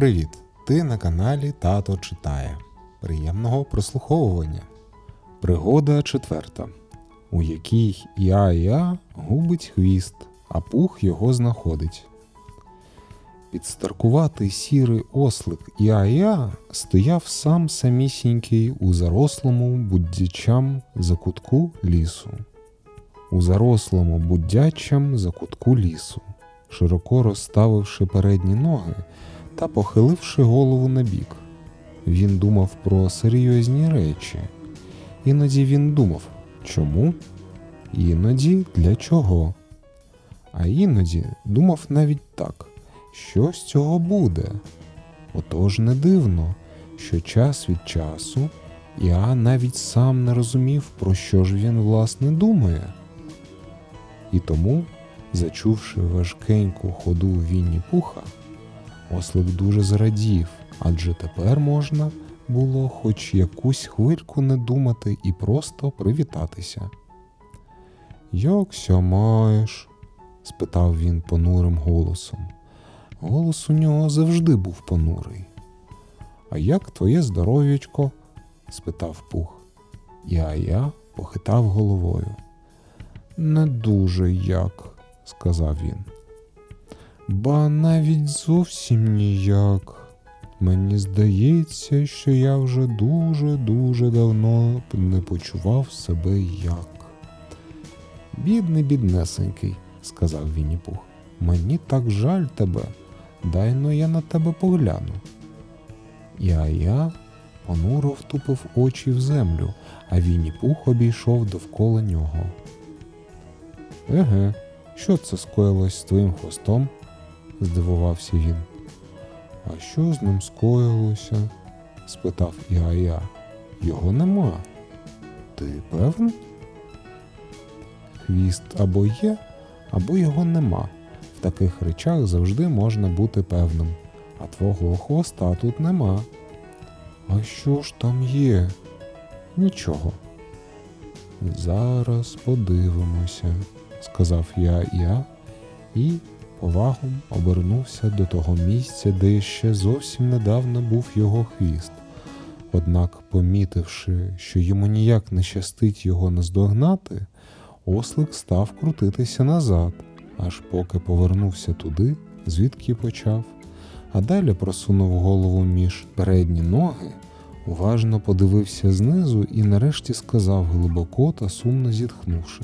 Привіт! Ти на каналі Тато читає. Приємного прослуховування. Пригода четверта, у якій Я-Я губить хвіст, а пух його знаходить. Підстаркуватий сірий ослик Я-Я стояв сам самісінький у зарослому буддячам закутку лісу. У зарослому буддячам закутку лісу, широко розставивши передні ноги та похиливши голову набік. Він думав про серйозні речі. Іноді він думав, чому? Іноді для чого. А іноді думав навіть так, що з цього буде. Отож не дивно, що час від часу я навіть сам не розумів, про що ж він власне думає. І тому, зачувши важкеньку ходу Вінні Пуха, Ослик дуже зрадів, адже тепер можна було хоч якусь хвильку не думати і просто привітатися. Якся маєш? спитав він понурим голосом. Голос у нього завжди був понурий. А як твоє здоров'ячко? спитав Пух. І я похитав головою. Не дуже як, сказав він. Ба навіть зовсім ніяк. Мені здається, що я вже дуже-дуже давно не почував себе як. Бідний, біднесенький, сказав Вінні-Пух. Мені так жаль тебе. Дай но я на тебе погляну. А я понуро втупив очі в землю, а Вінні-Пух обійшов довкола нього. Еге, що це скоїлось з твоїм хвостом? Здивувався він. А що з ним скоїлося? спитав Іая. Його нема. Ти певний? Хвіст або є, або його нема. В таких речах завжди можна бути певним, а твого хвоста тут нема. А що ж там є? Нічого. Зараз подивимося, сказав я я і повагом обернувся до того місця, де ще зовсім недавно був його хвіст. Однак, помітивши, що йому ніяк не щастить його наздогнати, ослик став крутитися назад, аж поки повернувся туди, звідки почав, а далі просунув голову між передні ноги, уважно подивився знизу і нарешті сказав глибоко та сумно зітхнувши.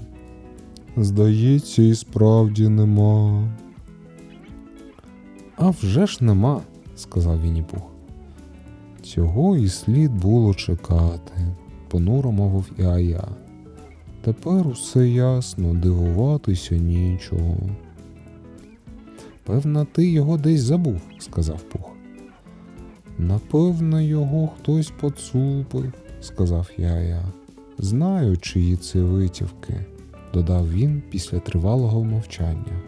Здається, і справді нема. А вже ж нема, сказав Вінні-Пух. Цього і слід було чекати, понуро мовив Іая. Тепер усе ясно, дивуватися нічого. Певно, ти його десь забув, сказав Пух. Напевно, його хтось поцупив, сказав Яя. Знаю, чиї це витівки, додав він після тривалого мовчання.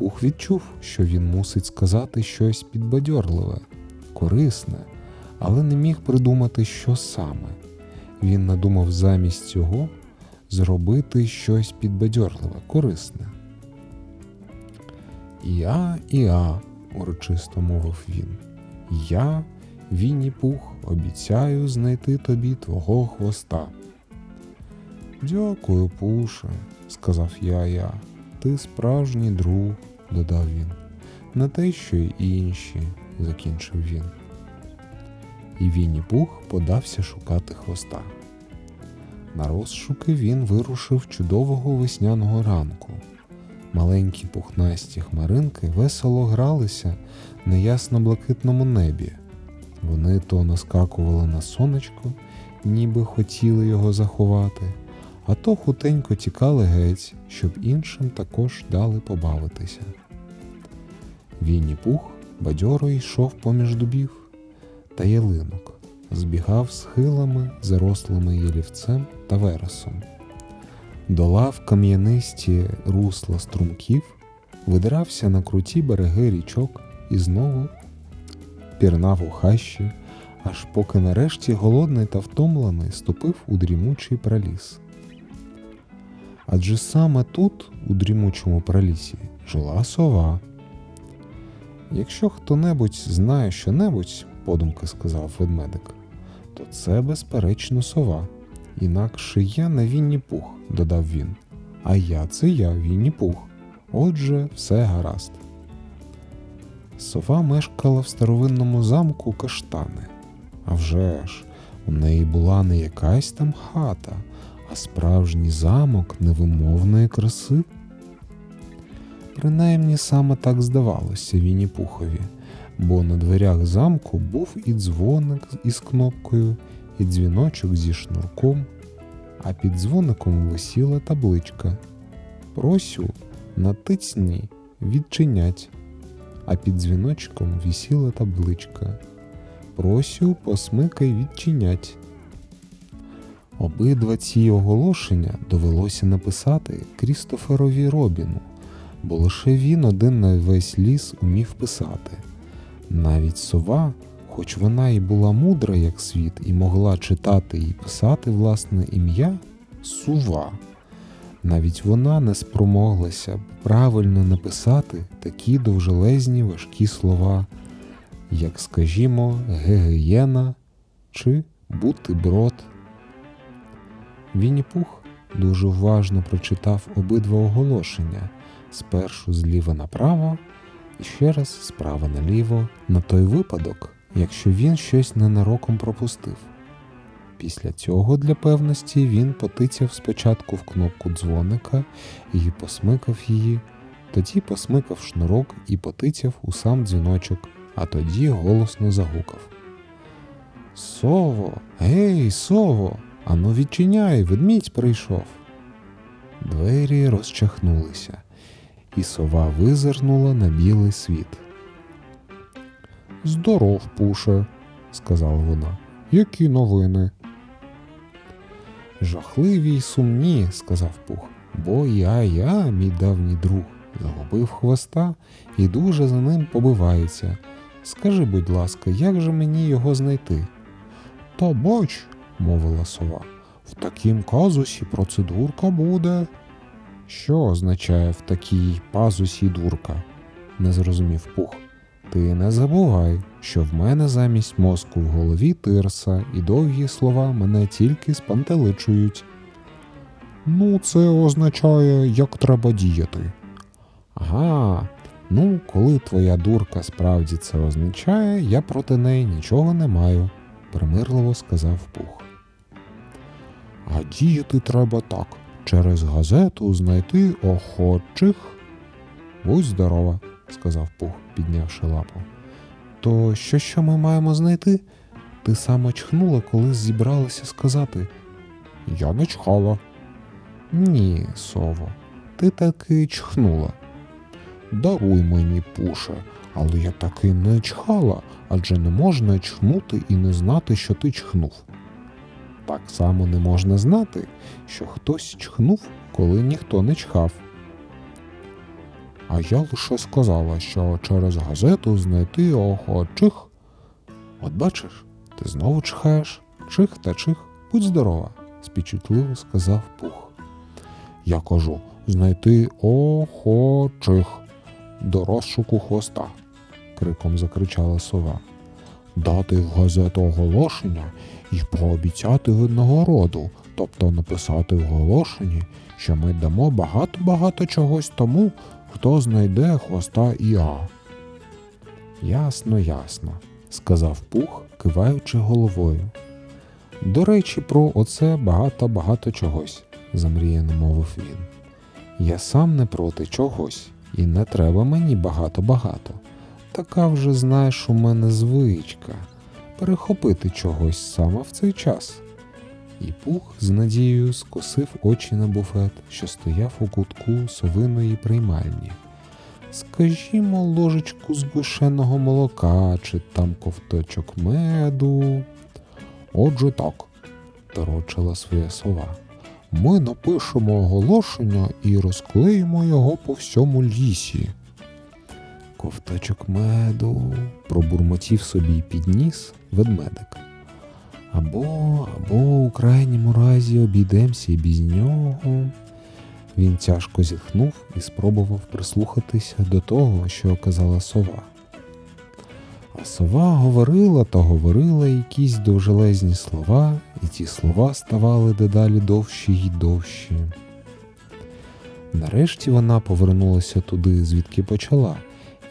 Пух відчув, що він мусить сказати щось підбадьорливе, корисне, але не міг придумати, що саме. Він надумав замість цього зробити щось підбадьорливе, корисне. Я, Іа, урочисто мовив він. Я, Вінні Пух, обіцяю знайти тобі твого хвоста. Дякую, Пуше, сказав я я. Ти справжній друг, додав він. Не те, що й інші, закінчив він. І Вінні Пух подався шукати хвоста. На розшуки він вирушив чудового весняного ранку. Маленькі пухнасті хмаринки весело гралися на ясно-блакитному небі. Вони то наскакували на сонечко, ніби хотіли його заховати, а то хутенько тікали геть, щоб іншим також дали побавитися. Вінні пух бадьоро йшов поміж дубів та ялинок, збігав схилами, зарослими ялівцем та вересом, долав кам'янисті русла струмків, видирався на круті береги річок і знову пірнав у хащі, аж поки нарешті голодний та втомлений ступив у дрімучий праліс. Адже саме тут, у дрімучому пралісі, жила сова. Якщо хто-небудь знає що-небудь, подумки сказав ведмедик, то це безперечно сова. Інакше я не Вінні Пух, додав він. А я це я, Вінні Пух. Отже, все гаразд. Сова мешкала в старовинному замку каштани. А вже ж, у неї була не якась там хата, а справжній замок невимовної краси. Принаймні саме так здавалося Вінні Пухові, бо на дверях замку був і дзвоник із кнопкою, і дзвіночок зі шнурком, а під дзвоником висіла табличка Просю натицні відчинять, а під дзвіночком висіла табличка Просю посмикай відчинять. Обидва ці оголошення довелося написати Крістоферові Робіну, бо лише він один на весь ліс умів писати. Навіть сова, хоч вона і була мудра, як світ, і могла читати і писати власне ім'я сува. Навіть вона не спромоглася правильно написати такі довжелезні важкі слова, як, скажімо, гегеєна чи бутиброд. Вінні-Пух дуже уважно прочитав обидва оголошення спершу зліва направо і ще раз справа наліво на той випадок, якщо він щось ненароком пропустив. Після цього для певності він потицяв спочатку в кнопку дзвоника і посмикав її, тоді посмикав шнурок і потицяв у сам дзвіночок, а тоді голосно загукав. Сово, гей, сово, ану відчиняй, ведмідь прийшов. Двері розчахнулися, і сова визирнула на білий світ. Здоров, пуше, сказала вона. Які новини? Жахливі й сумні, сказав Пух, бо я, я, мій давній друг, загубив хвоста і дуже за ним побивається. Скажи, будь ласка, як же мені його знайти? Та бач, мовила сова, в такім казусі процедурка буде. Що означає в такій пазусі дурка? не зрозумів Пух. Ти не забувай, що в мене замість мозку в голові тирса, і довгі слова мене тільки спантеличують. Ну, це означає, як треба діяти. Ага, ну, коли твоя дурка справді це означає, я проти неї нічого не маю, примирливо сказав Пух. А діяти треба так. Через газету знайти охочих. Будь здорова, сказав Пух, піднявши лапу. То що що ми маємо знайти? Ти саме чхнула, коли зібралася сказати. Я не чхала. Ні, сово, ти таки чхнула. Даруй мені, пуше, але я таки не чхала, адже не можна чхнути і не знати, що ти чхнув. Так само не можна знати, що хтось чхнув, коли ніхто не чхав. А я лише сказала, що через газету знайти охочих. От бачиш, ти знову чхаєш, чих та чих, будь здорова, співчутливо сказав Пух. Я кажу знайти охочих до розшуку хвоста, криком закричала сова. Дати в газету оголошення і пообіцяти винагороду, тобто написати в оголошенні, що ми дамо багато-багато чогось тому, хто знайде хвоста Іа. Ясно, ясно, сказав Пух, киваючи головою. До речі, про оце багато-багато чогось, замріяно мовив він. Я сам не проти чогось, і не треба мені багато-багато. Така вже, знаєш, у мене звичка перехопити чогось саме в цей час. І пух з надією скосив очі на буфет, що стояв у кутку совиної приймальні. Скажімо, ложечку згушеного молока чи там ковточок меду. Отже так, торочила своя сова. Ми напишемо оголошення і розклеїмо його по всьому лісі. Ковточок меду, пробурмотів собі й підніс ведмедик. Або, або у крайньому разі обійдемося і без нього. Він тяжко зітхнув і спробував прислухатися до того, що казала сова. А сова говорила та говорила якісь довжелезні слова, і ті слова ставали дедалі довші й довші. Нарешті вона повернулася туди, звідки почала,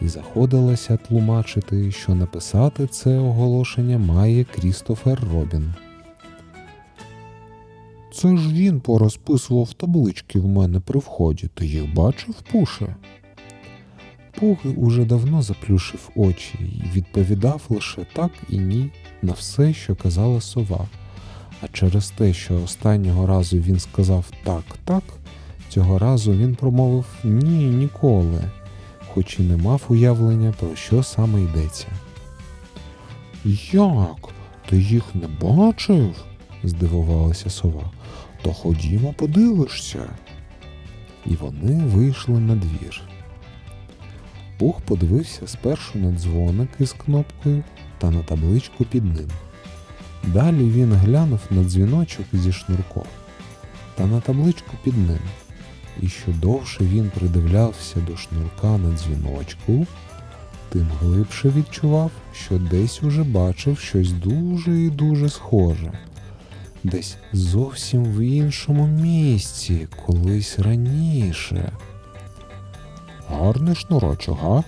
і заходилася тлумачити, що написати це оголошення має Крістофер Робін. Це ж він порозписував таблички в мене при вході. Ти їх бачив, Пуше? Пуги уже давно заплющив очі і відповідав лише так і ні на все, що казала сова. А через те, що останнього разу він сказав так, так, цього разу він промовив ні ніколи, хоч і не мав уявлення, про що саме йдеться. Як? Ти їх не бачив? здивувалася сова. То ходімо, подивишся. І вони вийшли на двір. Пух подивився спершу на дзвоник із кнопкою та на табличку під ним. Далі він глянув на дзвіночок зі шнурком та на табличку під ним. І що довше він придивлявся до шнурка на дзвіночку, тим глибше відчував, що десь уже бачив щось дуже і дуже схоже. Десь зовсім в іншому місці, колись раніше. Гарний шнурочок, га?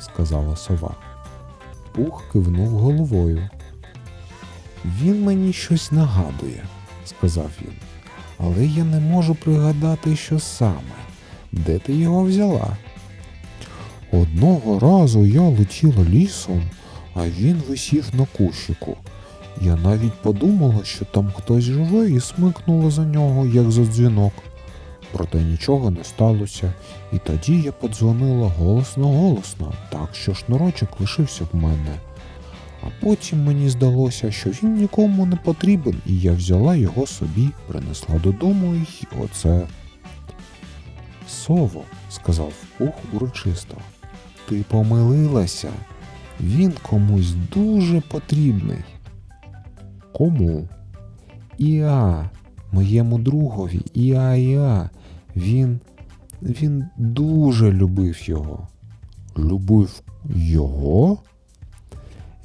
сказала сова. Пух кивнув головою. Він мені щось нагадує, сказав він, але я не можу пригадати, що саме. Де ти його взяла? Одного разу я летіла лісом, а він висів на кущику. Я навіть подумала, що там хтось живе і смикнула за нього, як за дзвінок. Проте нічого не сталося, і тоді я подзвонила голосно-голосно, так що шнурочок лишився в мене. А потім мені здалося, що він нікому не потрібен, і я взяла його собі, принесла додому і оце. Сово, сказав пух урочисто, ти помилилася. Він комусь дуже потрібний. Кому? Іа, моєму другові, Іа Іа. Він. Він дуже любив його. Любив його?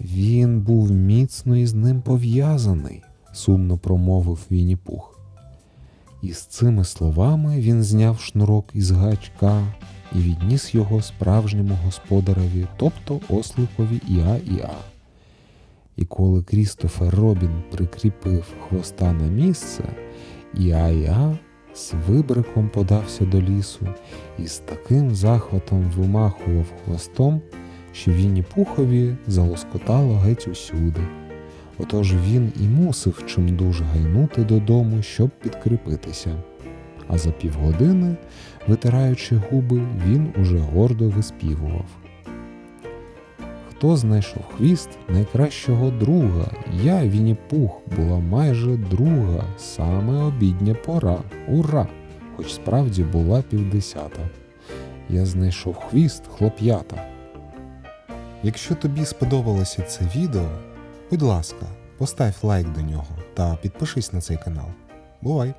Він був міцно із ним пов'язаний, сумно промовив Вінні-Пух. І з цими словами він зняв шнурок із гачка і відніс його справжньому господареві, тобто осликові Іа-Іа. І коли Крістофер Робін прикріпив хвоста на місце, Іа-Іа з вибриком подався до лісу і з таким захватом вимахував хвостом, що Вінні Пухові залоскотало геть усюди. Отож він і мусив чимдуж гайнути додому, щоб підкріпитися. А за півгодини, витираючи губи, він уже гордо виспівував. Хто знайшов хвіст найкращого друга? Я, Вінні Пух, була майже друга, саме обідня пора. Ура! Хоч справді була півдесята. Я знайшов хвіст хлоп'ята. Якщо тобі сподобалося це відео, будь ласка, постав лайк до нього та підпишись на цей канал. Бувай!